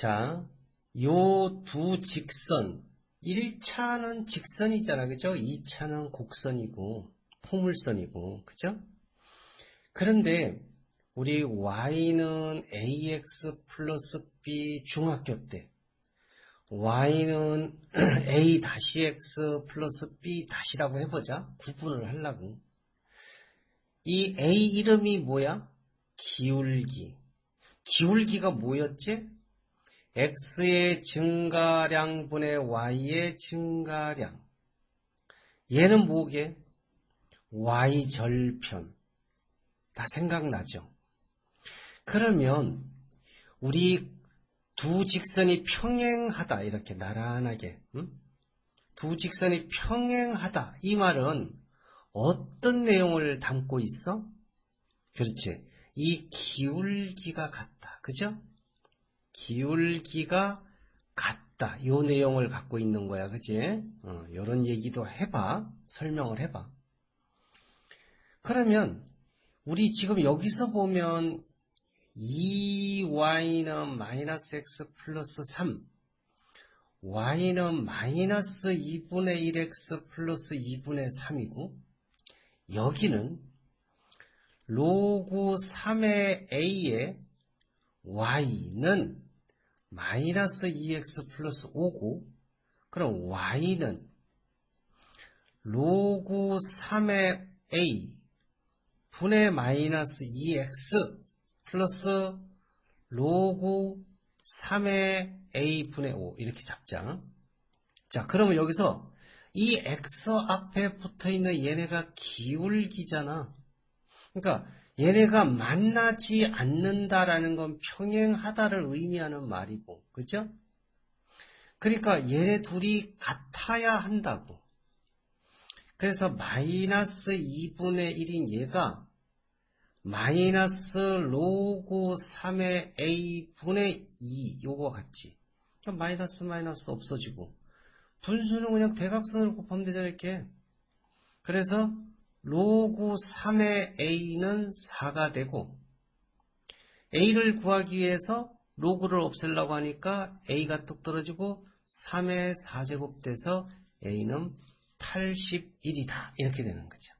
자, 요 두 직선, 1차는 직선이잖아, 그죠? 2차는 곡선이고, 포물선이고, 그죠? 그런데, 우리 y는 ax 플러스 b 중학교 때, y는 a 다시 x 플러스 b 다시라고 해보자. 구분을 하려고. 이 a 이름이 뭐야? 기울기. 기울기가 뭐였지? X의 증가량분의 y의 증가량. 얘는 뭐게? y 절편. 다 생각나죠? 그러면 우리 두 직선이 평행하다 이렇게 나란하게 응? 두 직선이 평행하다 이 말은 어떤 내용을 담고 있어? 그렇지. 이 기울기가 같다. 그죠? 기울기가 같다. 이 내용을 갖고 있는 거야. 그지? 어, 이런 얘기도 해봐. 설명을 해봐. 그러면 우리 지금 여기서 보면 2y는 마이너스 x 플러스 3 y는 마이너스 2분의 1x 플러스 2분의 3이고 여기는 로그 3의 a에 y는 마이너스 2x 플러스 5고 그럼 y는 로그 3의 a 분의 마이너스 2x 플러스 로그 3의 a분의 5 이렇게 잡자. 자 그러면 여기서 이 x 앞에 붙어있는 얘네가 기울기잖아. 그러니까 얘네가 만나지 않는다라는 건 평행하다를 의미하는 말이고 그죠? 그러니까 얘네 둘이 같아야 한다고. 그래서 마이너스 2분의 1인 얘가 마이너스 로그 3의 a분의 2 요거 같지. 그러니까 마이너스 마이너스 없어지고 분수는 그냥 대각선으로 곱하면 되잖아 이렇게. 그래서 로그 3의 a는 4가 되고 a를 구하기 위해서 로그를 없애려고 하니까 a가 뚝 떨어지고 3의 4제곱 돼서 a는 81이다 이렇게 되는 거죠.